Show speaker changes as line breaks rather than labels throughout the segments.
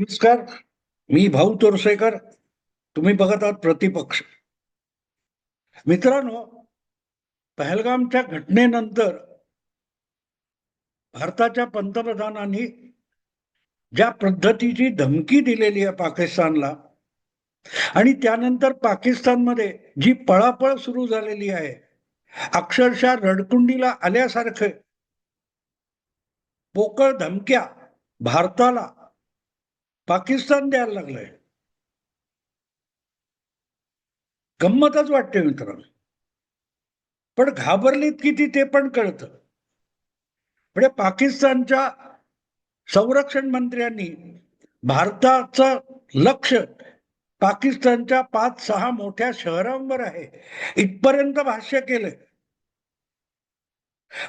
नमस्कार. मी भाऊ तोरसेकर. तुम्ही बघत आहात प्रतिपक्ष. मित्रांनो पहलगामच्या घटनेनंतर भारताच्या पंतप्रधानांनी ज्या पद्धतीची धमकी दिलेली आहे पाकिस्तानला आणि त्यानंतर पाकिस्तानमध्ये जी पळापळ सुरू झालेली आहे अक्षरशः रडकुंडीला आल्यासारखे पोकळ धमक्या भारताला पाकिस्तान द्यायला लागलंय. गंमतच वाटते मित्रांनो. पण घाबरलीत किती ते पण कळतं. म्हणजे पाकिस्तानच्या संरक्षण मंत्र्यांनी भारताचं लक्ष पाकिस्तानच्या पाच सहा मोठ्या शहरांवर आहे. इथपर्यंत भाष्य केलंय.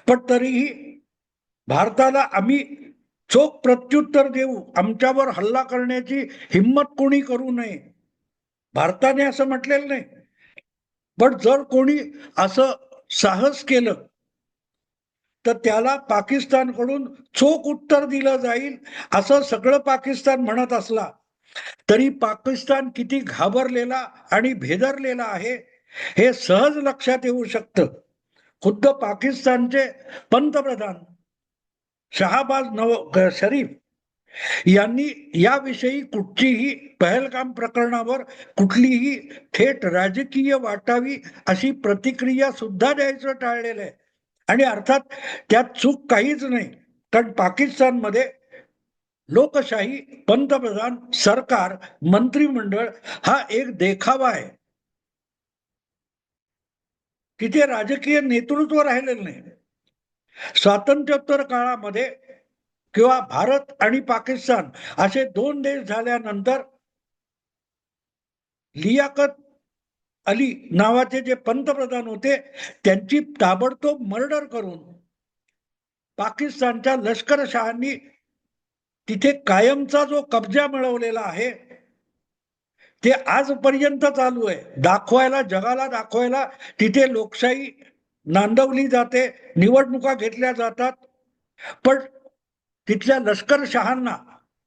पण तरीही भारताला आम्ही चोख प्रत्युत्तर देऊ आमच्यावर हल्ला करण्याची हिंमत कोणी करू नये? भारताने असं म्हटलेलं नाही. पण जर कोणी असं साहस केलं तर त्याला पाकिस्तानकडून चोख उत्तर दिलं जाईल असं सगळं पाकिस्तान म्हणत असला तरी पाकिस्तान किती घाबरलेला आणि भेदरलेला आहे हे सहज लक्षात येऊ शकतं. खुद्द पाकिस्तानचे पंतप्रधान शहाबाज नव शरीफ यांनी याविषयी कुठचीही पहलगाम प्रकरणावर कुठलीही थेट राजकीय वाटावी अशी प्रतिक्रिया सुद्धा द्यायचं टाळलेलं आहे. आणि अर्थात त्यात चूक काहीच नाही. कारण पाकिस्तानमध्ये लोकशाही पंतप्रधान सरकार मंत्रिमंडळ हा एक देखावा आहे. तिथे राजकीय नेतृत्व राहिलेलं नाही. स्वातंत्र्योत्तर काळामध्ये किंवा भारत आणि पाकिस्तान असे दोन देश झाल्यानंतर लियाकत अली नावाचे जे पंतप्रधान होते त्यांची ताबडतोब मर्डर करून पाकिस्तानच्या लष्करशहांनी तिथे कायमचा जो कब्जा मिळवलेला आहे ते आजपर्यंत चालू आहे. दाखवायला जगाला दाखवायला तिथे लोकशाही नांदवली जाते निवडणुका घेतल्या जातात. पण तिथल्या लष्करशहांना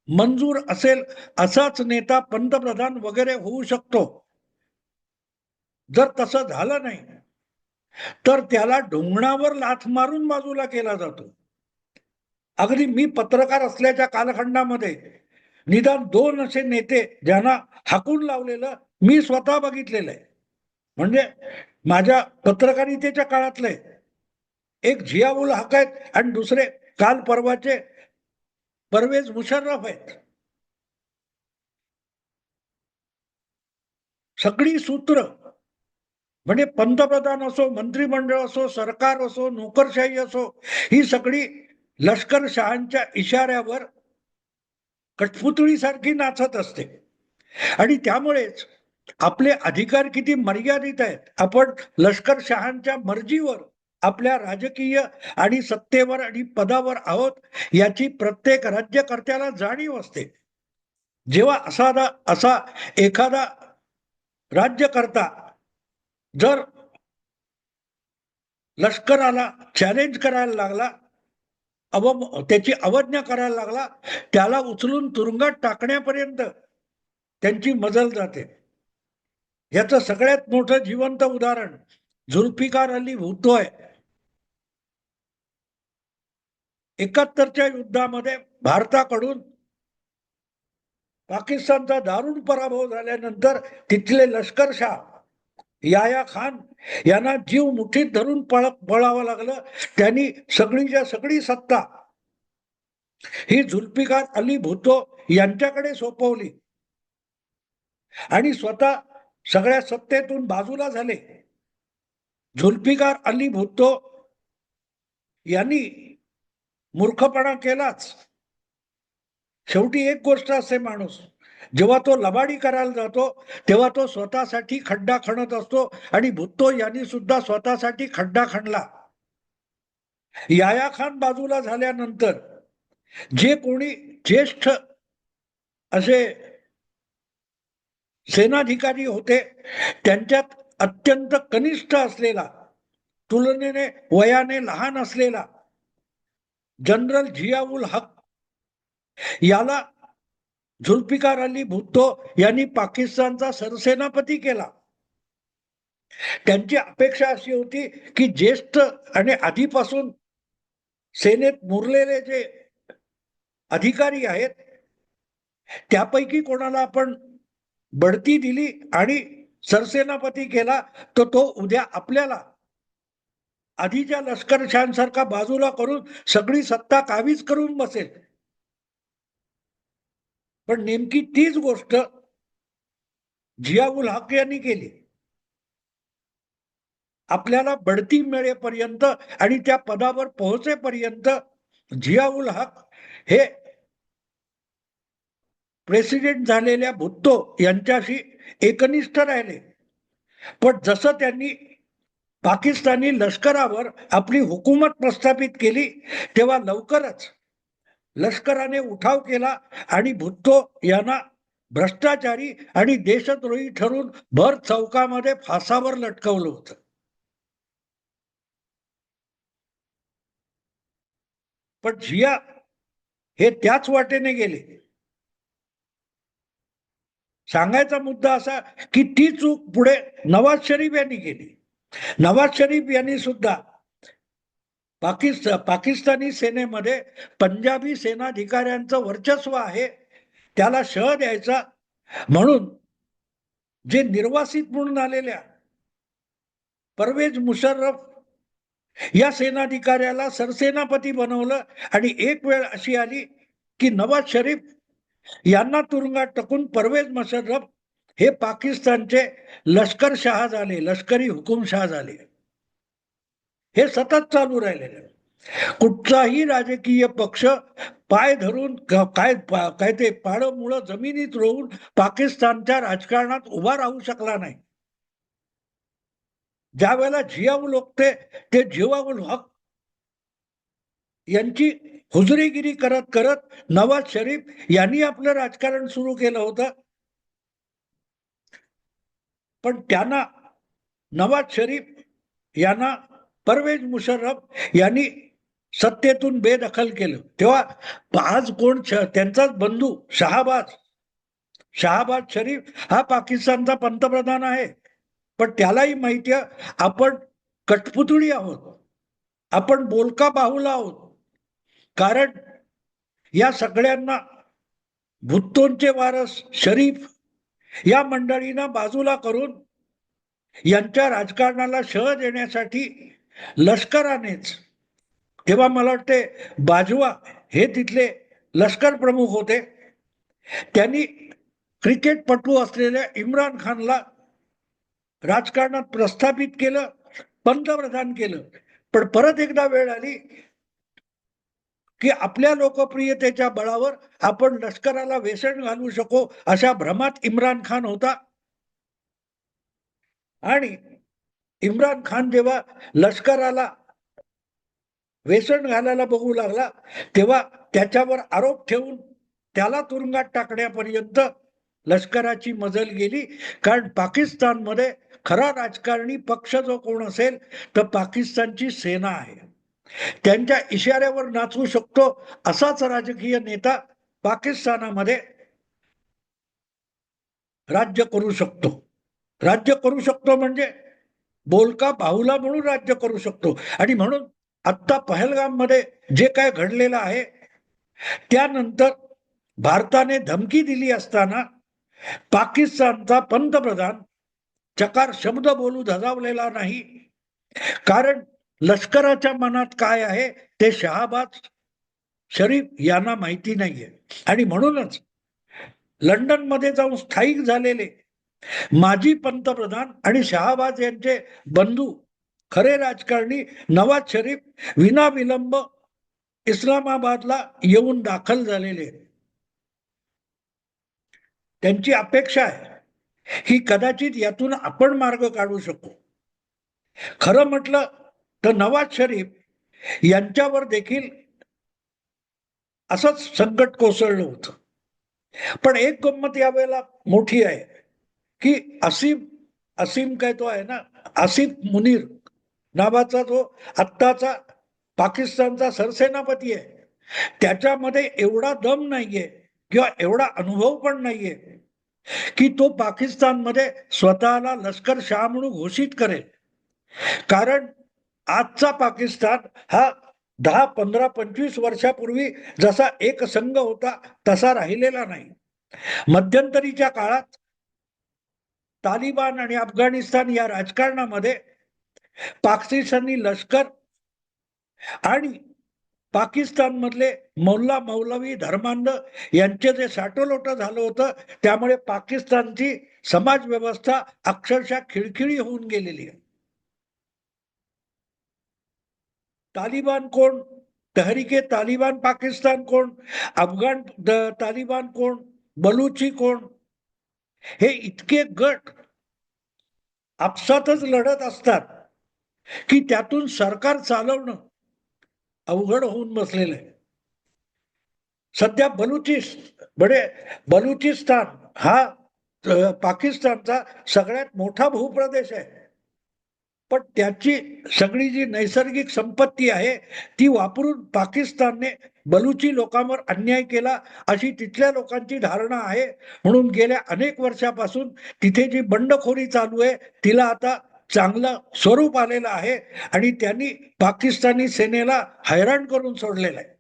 मंजूर असेल असाच नेता पंतप्रधान वगैरे होऊ शकतो. जर तसं झालं नाही तर त्याला ढोंगणावर लाथ मारून बाजूला केला जातो. अगदी मी पत्रकार असल्याच्या कालखंडामध्ये निदान दोन असे नेते ज्यांना हाकून लावलेलं मी स्वतः बघितलेलं आहे. म्हणजे माझ्या पत्रकारितेच्या काळातले एक झियाउल हक आहेत आणि दुसरे काल परवाचे परवेज मुशर्रफ आहेत. सगळी सूत्र म्हणजे पंतप्रधान असो मंत्रिमंडळ असो सरकार असो नोकरशाही असो ही सगळी लष्करशहांच्या इशाऱ्यावर कठपुतळीसारखी नाचत असते. आणि त्यामुळेच आपले अधिकार किती मर्यादित आहेत? आपण लष्करशहांच्या मर्जीवर आपल्या राजकीय आणि सत्तेवर आणि पदावर आहोत याची प्रत्येक राज्यकर्त्याला जाणीव असते. जेव्हा असा असा एखादा राज्यकर्ता जर लष्कराला चॅलेंज करायला लागला अव त्याची अवज्ञा करायला लागला त्याला उचलून तुरुंगात टाकण्यापर्यंत त्यांची मजल जाते. याचं सगळ्यात मोठं जिवंत उदाहरण झुल्फिकार अली भूतोय एकाहत्तरच्या युद्धामध्ये भारताकडून पाकिस्तानचा दारुण पराभव झाल्यानंतर तिथले लष्करशाह याया खान यांना जीव मुठीत धरून पळ पळावं लागलं. त्यांनी सगळीच्या सगळी सत्ता ही झुल्फिकार अली भुतो यांच्याकडे सोपवली. आणि स्वतः सगळ्या सत्तेतून बाजूला झाले. झुल्फिकार अली भुत्तो यांनी मूर्खपणा केलाच. शेवटी एक गोष्ट असे माणूस जेव्हा तो लबाडी करायला जातो तेव्हा तो स्वतःसाठी खड्डा खणत असतो आणि भुत्तो यांनी सुद्धा स्वतःसाठी खड्डा खणला. याया खान बाजूला झाल्यानंतर जे कोणी ज्येष्ठ असे सेनाधिकारी होते त्यांच्यात अत्यंत कनिष्ठ असलेला तुलनेने वयाने लहान असलेला जनरल झियाउल हक. याला झुल्फिकार अली भुत्तो यांनी पाकिस्तानचा सरसेनापती केला. त्यांची अपेक्षा अशी होती की ज्येष्ठ आणि आधीपासून सेनेत मुरलेले जे अधिकारी आहेत त्यापैकी कोणाला आपण बढती दिली आणि सरसेनापती केला तर तो उद्या आपल्याला आधीच्या लष्करशांसारखा बाजूला करून सगळी सत्ता कावीज करून बसेल. पण नेमकी तीच गोष्ट जियाउल हक यांनी केली. आपल्याला बढती मिळेपर्यंत आणि त्या पदावर पोहोचेपर्यंत जियाउल हक हे प्रेसिडेंट झालेल्या भुत्तो यांच्याशी एकनिष्ठ राहिले. पण जसं त्यांनी पाकिस्तानी लष्करावर आपली हुकूमत प्रस्थापित केली तेव्हा लवकरच लष्कराने उठाव केला आणि भुत्तो यांना भ्रष्टाचारी आणि देशद्रोही ठरून भर चौकामध्ये फासावर लटकवलं होतं. पण जिया हे त्याच वाटेने गेले. सांगायचा मुद्दा असा की ती चूक पुढे नवाज शरीफ यांनी केली. नवाज शरीफ यांनी सुद्धा पाकिस्तान पाकिस्तानी सेनेमध्ये पंजाबी सेनाधिकाऱ्यांचं वर्चस्व आहे त्याला शह द्यायचा. म्हणून जे निर्वासित म्हणून आलेल्या परवेज मुशर्रफ या सेनाधिकाऱ्याला सरसेनापती बनवलं आणि एक वेळ अशी आली की नवाज शरीफ यांना तुरुंगात टाकून परवेज मुशर्रफ हे पाकिस्तानचे लष्करशाह झाले लष्करी हुकुमशाह झाले. हे सतत चालू राहिलेले कुठचाही राजकीय पक्ष पाय धरून काय काय ते पाडमुळं मुळं जमिनीत रोवून पाकिस्तानच्या राजकारणात उभा राहू शकला नाही. ज्या वेळेला जियाउल ते ते जियाउल हक यांची हुजरीगिरी करत करत नवाज शरीफ यांनी आपलं राजकारण सुरू केलं होतं. पण त्यांना नवाज शरीफ यांना परवेज मुशर्रफ यांनी सत्तेतून बेदखल केलं. तेव्हा आज कोण त्यांचाच बंधू शहाबाज. शहाबाज शरीफ हा पाकिस्तानचा पंतप्रधान आहे. पण त्यालाही माहिती आपण कठपुतळी आहोत. आपण बोलका बाहुला आहोत. कारण या सगळ्यांना भुत्तोंचे वारस शरीफ या मंडळींना बाजूला करून यांच्या राजकारणाला शह देण्यासाठी लष्करानेच तेव्हा मला वाटते बाजवा हे तिथले लष्कर प्रमुख होते त्यांनी क्रिकेटपटू असलेल्या इम्रान खानला राजकारणात प्रस्थापित केलं पंतप्रधान केलं. पण परत एकदा वेळ आली की आपल्या लोकप्रियतेच्या बळावर आपण लष्कराला वेसण घालू शकू अशा भ्रमात इम्रान खान होता. आणि इम्रान खान जेव्हा लष्कराला वेसण घालायला बघू लागला तेव्हा त्याच्यावर आरोप ठेवून त्याला तुरुंगात टाकण्यापर्यंत लष्कराची मजल गेली. कारण पाकिस्तानमध्ये खरा राजकारणी पक्ष जो कोण असेल तर पाकिस्तानची सेना आहे. त्यांच्या इशाऱ्यावर नाचवू शकतो असाच राजकीय नेता पाकिस्तानामध्ये राज्य करू शकतो. राज्य करू शकतो म्हणजे बोलका बाहुला म्हणून राज्य करू शकतो. आणि म्हणून आत्ता पहलगाममध्ये जे काय घडलेलं आहे त्यानंतर भारताने धमकी दिली असताना पाकिस्तानचा पंतप्रधान चकार शब्द बोलू धजावलेला नाही. कारण लष्कराच्या मनात काय आहे ते शहाबाज शरीफ यांना माहिती नाहीये. आणि म्हणूनच लंडनमध्ये जाऊन स्थायिक झालेले माजी पंतप्रधान आणि शहाबाज यांचे बंधू खरे राजकारणी नवाज शरीफ विनाविलंब इस्लामाबादला येऊन दाखल झालेले. त्यांची अपेक्षा आहे. ही कदाचित यातून आपण मार्ग काढू शकू. खरं म्हटलं तर नवाज शरीफ यांच्यावर देखील असंच संकट कोसळलं होतं. पण एक गंमत यावेळेला मोठी आहे की असीम असीम काय तो आहे ना आसिफ मुनीर नावाचा जो आत्ताचा पाकिस्तानचा सरसेनापती आहे त्याच्यामध्ये एवढा दम नाहीये किंवा एवढा अनुभव पण नाहीये की तो पाकिस्तानमध्ये स्वतःला लष्कर शाह म्हणून घोषित करेल. कारण आजचा पाकिस्तान हा दहा पंधरा पंचवीस वर्षापूर्वी जसा एक संघ होता तसा राहिलेला नाही. मध्यंतरीच्या काळात तालिबान आणि अफगाणिस्तान या राजकारणामध्ये पाकिस्तानी लष्कर आणि पाकिस्तान मधले मौला मौलवी धर्मांध यांचे जे साठोलोट झालं होतं त्यामुळे पाकिस्तानची समाज व्यवस्था अक्षरशः खिळखिळी होऊन गेलेली आहे. तालिबान कोण? तहरीके तालिबान पाकिस्तान कोण? अफगाण तालिबान कोण? बलुची कोण? हे इतके गट आपसातच लढत असतात की त्यातून सरकार चालवणं अवघड होऊन बसलेलं आहे. सध्या बलुचिस बडे म्हणजे बलुचिस्तान हा पाकिस्तानचा सगळ्यात मोठा भूप्रदेश आहे. पण त्याची सगळी जी नैसर्गिक संपत्ती आहे ती वापरून पाकिस्तानने बलुची लोकांवर अन्याय केला अशी तिथल्या लोकांची धारणा आहे. म्हणून गेल्या अनेक वर्षापासून तिथे जी बंडखोरी चालू आहे तिला आता चांगलं स्वरूप आलेलं आहे आणि त्यांनी पाकिस्तानी सेनेला हैराण करून सोडलेलं आहे.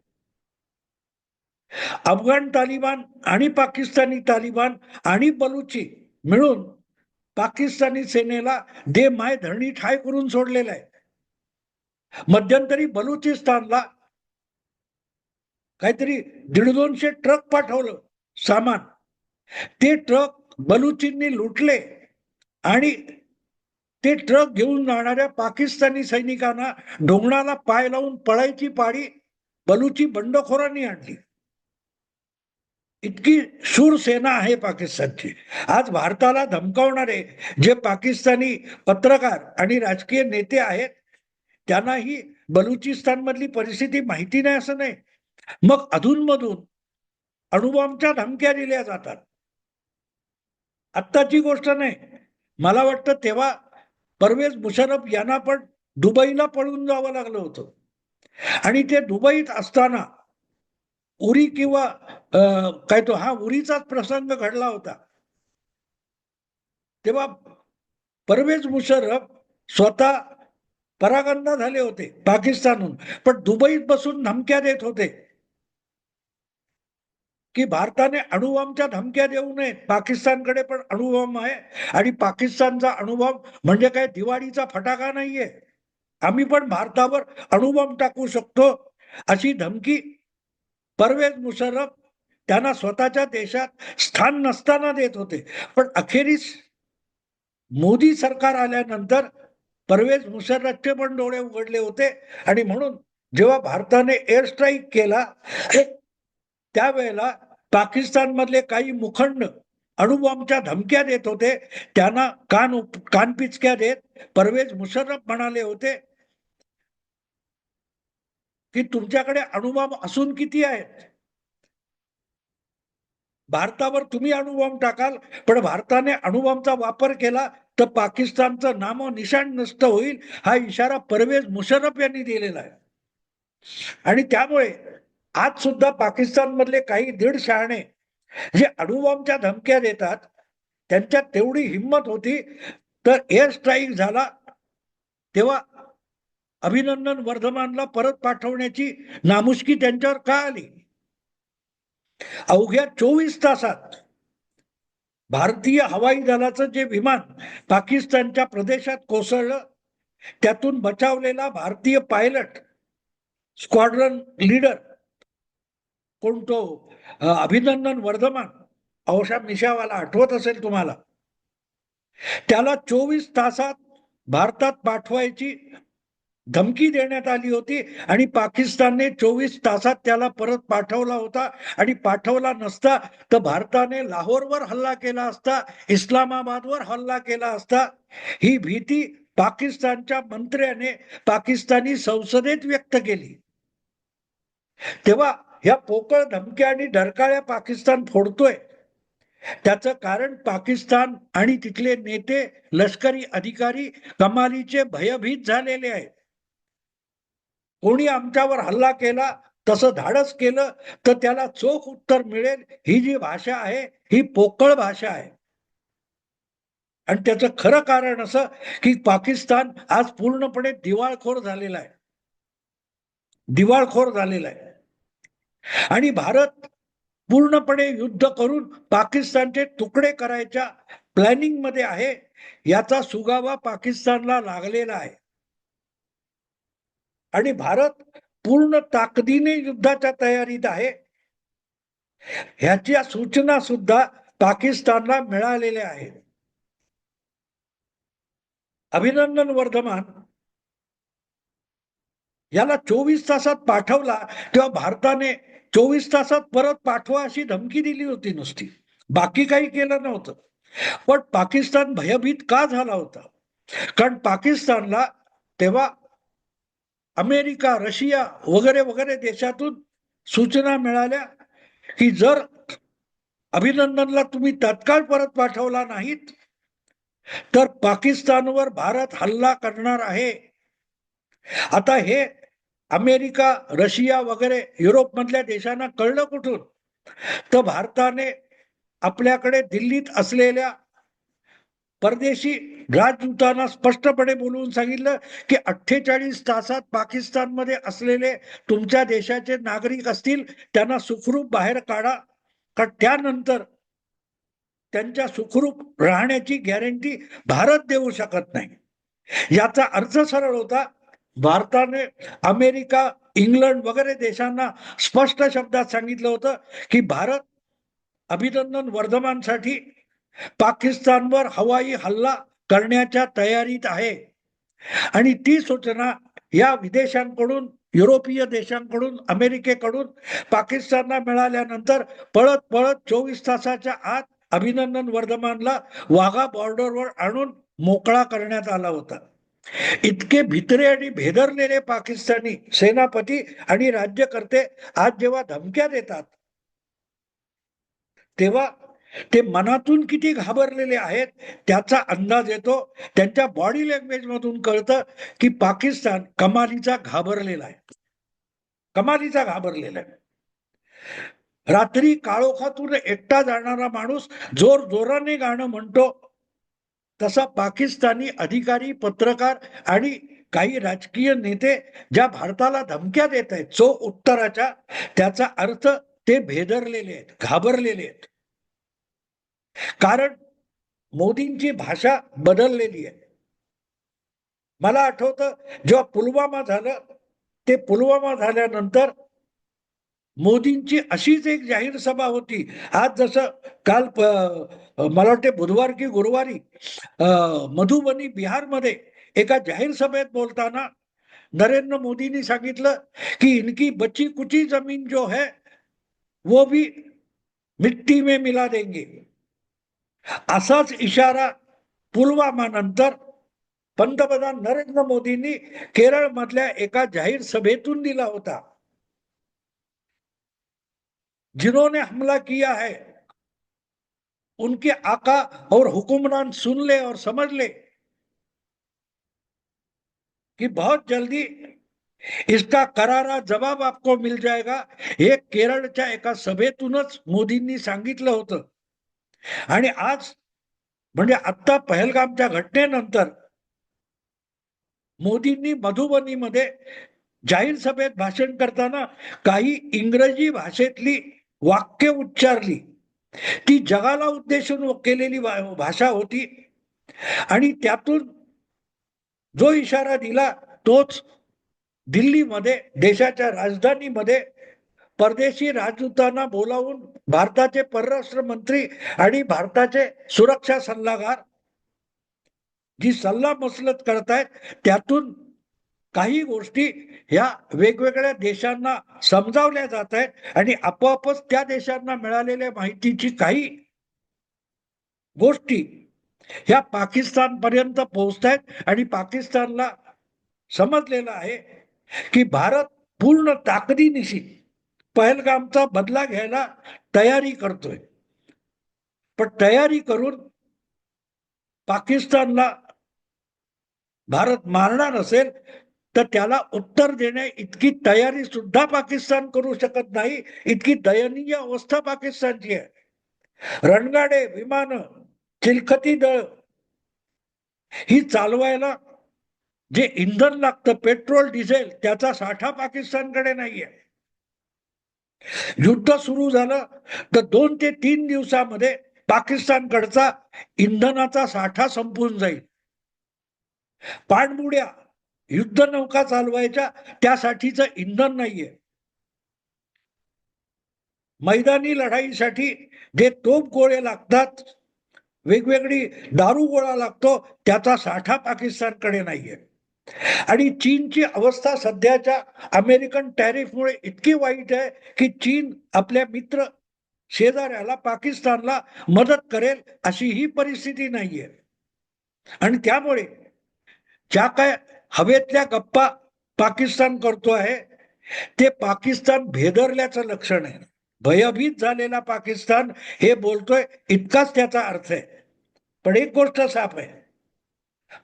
अफगाण तालिबान आणि पाकिस्तानी तालिबान आणि बलुची मिळून पाकिस्तानी सेनेला दे माय धरणी ठाय करून सोडलेलं आहे. मध्यंतरी बलुचिस्तानला काहीतरी दीड दोनशे ट्रक पाठवलं सामान. ते ट्रक बलुचींनी लुटले आणि ते ट्रक घेऊन जाणाऱ्या पाकिस्तानी सैनिकांना डोंगणाला पाय लावून पळायची पाळी बलुची बंडखोरांनी आणली. इतकी सूरसेना आहे पाकिस्तानची. आज भारताला धमकावणारे जे पाकिस्तानी पत्रकार आणि राजकीय नेते आहेत त्यांनाही बलुचिस्तान मधली परिस्थिती माहिती नाही असं नाही. मग अधूनमधून अणुबॉम्बच्या धमक्या दिल्या जातात. आत्ताची गोष्ट नाही. मला वाटतं तेव्हा परवेज मुशरफ यांना पण दुबईला पळून जावं लागलं होतं. आणि ते दुबईत असताना उरी किंवा काय तो हा उरीचाच प्रसंग घडला होता. तेव्हा परवेज मुशर्रफ स्वतः परागंदा झाले होते पाकिस्तानहून पण दुबईत बसून धमक्या देत होते. की भारताने अणुबॉम्बच्या धमक्या देऊ नयेत पाकिस्तानकडे पण अणुबॉम्ब आहे आणि पाकिस्तानचा अणुबॉम्ब म्हणजे काय दिवाळीचा फटाका नाहीये. आम्ही पण भारतावर अणुबॉम्ब टाकू शकतो अशी धमकी परवेज मुशर्रफ त्यांना स्वतःच्या देशात स्थान नसताना देत होते. पण अखेरीस मोदी सरकार आल्यानंतर परवेज मुशर्रफचे पण डोळे उघडले होते. आणि म्हणून जेव्हा भारताने एअर स्ट्राईक केला त्यावेळेला पाकिस्तानमधले काही मुखंड अणुबॉम्बच्या धमक्या देत होते. त्यांना कान उप- कानपिचक्या देत परवेज मुशर्रफ म्हणाले होते की तुमच्याकडे अणुबॉम्ब असून किती आहेत? भारतावर तुम्ही अणुबॉम्ब टाकाल पण भारताने अणुबॉम्बचा वापर केला तर पाकिस्तानचं नाम निशाण नष्ट होईल हा इशारा परवेज मुशर्रफ यांनी दिलेला आहे. आणि त्यामुळे आज सुद्धा पाकिस्तान मधले काही दीड शहाणे जे अणुबॉम्बच्या धमक्या देतात त्यांच्यात तेवढी हिंमत होती तर एअर स्ट्राईक झाला तेव्हा अभिनंदन वर्धमानला परत पाठवण्याची नामुष्की त्यांच्यावर का आली? अवघ्या चोवीस तासात भारतीय हवाई दलाचं जे विमान पाकिस्तानच्या प्रदेशात कोसळलं त्यातून बचावलेला भारतीय पायलट स्क्वाड्रन लीडर कोण तो अभिनंदन वर्धमान अवशा मिशावाला आठवत असेल तुम्हाला. त्याला चोवीस तासात भारतात पाठवायची धमकी देण्यात आली होती आणि पाकिस्तानने चोवीस तासात त्याला परत पाठवला होता आणि पाठवला नसता तर भारताने लाहोरवर हल्ला केला असता इस्लामाबादवर हल्ला केला असता. ही भीती पाकिस्तानच्या मंत्र्याने पाकिस्तानी संसदेत व्यक्त केली. तेव्हा ह्या पोकळ धमक्या आणि डरकाळ्या पाकिस्तान फोडतोय. त्याचं कारण पाकिस्तान आणि तिथले नेते लष्करी अधिकारी कमालीचे भयभीत झालेले आहेत. कोणी आमच्यावर हल्ला केला तसं धाडस केलं तर त्याला चोख उत्तर मिळेल. ही जी भाषा आहे ही पोकळ भाषा आहे. आणि त्याचं खरं कारण असं की पाकिस्तान आज पूर्णपणे दिवाळखोर झालेला आहे. दिवाळखोर झालेला आहे. आणि भारत पूर्णपणे युद्ध करून पाकिस्तानचे तुकडे करायच्या प्लॅनिंगमध्ये आहे. याचा सुगावा पाकिस्तानला लागलेला आहे. आणि भारत पूर्ण ताकदीने युद्धाच्या तयारीत आहे. ह्याच्या सूचना सुद्धा पाकिस्तानला मिळालेल्या आहेत. अभिनंदन वर्धमान. याला चोवीस तासात पाठवला तेव्हा भारताने चोवीस तासात परत पाठवा अशी धमकी दिली होती नुसती. बाकी काही केलं नव्हतं. पण पाकिस्तान भयभीत का झाला होता? कारण पाकिस्तानला तेव्हा अमेरिका रशिया वगैरे वगैरे देशातून सूचना मिळाल्या की जर अभिनंदनला तुम्ही तत्काळ परत पाठवला नाहीत तर पाकिस्तानवर भारत हल्ला करणार आहे. आता हे अमेरिका रशिया वगैरे युरोप मधल्या देशांना कळलं कुठून? तर भारताने आपल्याकडे दिल्लीत असलेल्या परदेशी राजदूतांना स्पष्टपणे बोलवून सांगितलं की अठ्ठेचाळीस तासात पाकिस्तानमध्ये असलेले तुमच्या देशाचे नागरिक असतील त्यांना सुखरूप बाहेर काढा. का त्यानंतर त्यांच्या सुखरूप राहण्याची गॅरंटी भारत देऊ शकत नाही. याचा अर्थ सरळ होता भारताने अमेरिका इंग्लंड वगैरे देशांना स्पष्ट शब्दात सांगितलं होतं की भारत अभिनंदन वर्धमानसाठी पाकिस्तानवर हवाई हल्ला करण्याच्या तयारीत आहे. आणि ती सूचना या विदेशांकडून युरोपीय देशांकडून अमेरिकेकडून पाकिस्तानला मिळाल्यानंतर पळत पळत चोवीस तासाच्या आत अभिनंदन वर्धमानला वाघा बॉर्डरवर आणून मोकळा करण्यात आला होता. इतके भित्रे आणि भेदरलेले पाकिस्तानी सेनापती आणि राज्यकर्ते आज जेव्हा धमक्या देतात तेव्हा ते मनातून किती घाबरलेले आहेत त्याचा अंदाज येतो. त्यांच्या बॉडी लँग्वेज मधून कळतं की पाकिस्तान कमालीचा घाबरलेला आहे. कमालीचा घाबरलेला आहे. रात्री काळोखातून एकटा जाणारा माणूस जोर जोराने गाणं म्हणतो. तसा पाकिस्तानी अधिकारी पत्रकार आणि काही राजकीय नेते ज्या भारताला धमक्या देत आहेत चो उत्तराच्या त्याचा अर्थ ते भेदरलेले आहेत घाबरलेले आहेत. कारण मोदींची भाषा बदललेली आहे. मला आठवतं जेव्हा पुलवामा झालं ते पुलवामा झाल्यानंतर मोदींची अशीच एक जाहीर सभा होती. आज जसं काल मला वाटते बुधवार की गुरुवारी मधुबनी बिहारमध्ये एका जाहीर सभेत बोलताना नरेंद्र मोदींनी सांगितलं की इनकी बची कुची जमीन जो है वो भी मिट्टी में मिला देंगे. असाच इशारा पुलवामा नंतर पंतप्रधान नरेंद्र मोदींनी केरळ मधल्या एका जाहीर सभेतून दिला होता. जिन्होंने हमला किया है, उनके आका और हुक्मरान सुन ले और समझ ले कि बहुत जल्दी इसका करारा जवाब आपको मिल जाएगा। एका सभेतूनच मोदींनी सांगितलं होतं. आणि आज म्हणजे आत्ता पहलगामच्या घटनेनंतर मोदींनी मधुबनीमध्ये जाहीर सभेत भाषण करताना काही इंग्रजी भाषेतली वाक्य उच्चारली. ती जगाला उद्देशून केलेली भाषा होती. आणि त्यातून जो इशारा दिला तोच दिल्लीमध्ये देशाच्या राजधानीमध्ये परदेशी राजदूतांना बोलावून भारताचे परराष्ट्र मंत्री आणि भारताचे सुरक्षा सल्लागार जी सल्ला मसलत करतायत त्यातून काही गोष्टी ह्या वेगवेगळ्या देशांना समजावल्या जात आहेत आणि आपोआपच त्या देशांना मिळालेल्या माहितीची काही गोष्टी ह्या पाकिस्तान पर्यंत पोहोचत आहेत आणि पाकिस्तानला समजलेलं आहे की भारत पूर्ण ताकदीनिशी पहलगामचा बदला घ्यायला तयारी करतोय. पण तयारी करून पाकिस्तानला भारत मारणार असेल तर त्याला उत्तर देण्या इतकी तयारी सुद्धा पाकिस्तान करू शकत नाही. इतकी दयनीय अवस्था पाकिस्तानची आहे. रणगाडे विमान चिलखती दळ ही चालवायला जे इंधन लागतं पेट्रोल डिझेल त्याचा साठा पाकिस्तानकडे नाहीये. युद्ध सुरू झालं तर दोन ते तीन दिवसामध्ये पाकिस्तानकडचा इंधनाचा साठा संपून जाईल. पाणबुड्या युद्ध नौका चालवायच्या त्यासाठीचं इंधन नाहीये. मैदानी लढाईसाठी जे तोप गोळे लागतात वेगवेगळी दारू गोळा लागतो त्याचा साठा पाकिस्तानकडे नाहीये. आणि चीनची अवस्था सध्याच्या अमेरिकन टॅरिफमुळे इतकी वाईट आहे की चीन आपल्या मित्र शेजाऱ्याला पाकिस्तानला मदत करेल अशी ही परिस्थिती नाहीये. आणि त्यामुळे ज्या काय हवेतल्या गप्पा पाकिस्तान करतो आहे ते पाकिस्तान भेदरल्याचं लक्षण आहे. भयभीत झालेला पाकिस्तान हे बोलतोय इतकाच त्याचा अर्थ आहे. पण एक गोष्ट साफ आहे.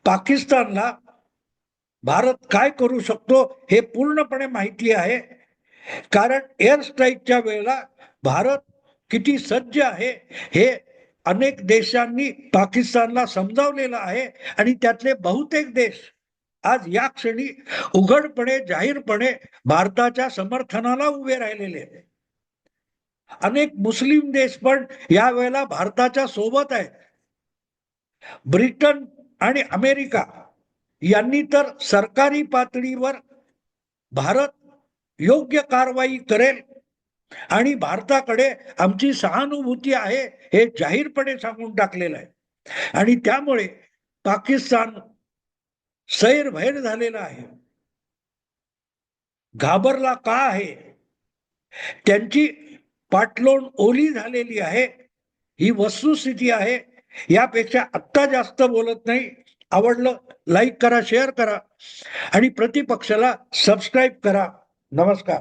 पाकिस्तानला भारत काय करू शकतो हे पूर्णपणे माहिती आहे. कारण एअर स्ट्राईकच्या वेळेला भारत किती सज्ज आहे हे अनेक देशांनी पाकिस्तानला समजावलेलं आहे आणि त्यातले बहुतेक देश आज या क्षणी उघडपणे जाहीरपणे भारताच्या समर्थनाला उभे राहिलेले अनेक मुस्लिम देश पण यावेळेला भारताच्या सोबत आहेत. ब्रिटन आणि अमेरिका यांनी तर सरकारी पातळीवर भारत योग्य कारवाई करेल. आणि भारताकडे आमची सहानुभूती आहे हे जाहीरपणे सांगून टाकलेलं आहे. आणि त्यामुळे पाकिस्तान सैरभैर झालेला आहे. घाबरला का आहे? त्यांची पाटलोण ओली झालेली आहे. ही वस्तुस्थिती आहे. यापेक्षा आत्ता जास्त बोलत नाही. आवडलं लाईक करा शेअर करा आणि प्रतिपक्षाला सबस्क्राईब करा. नमस्कार.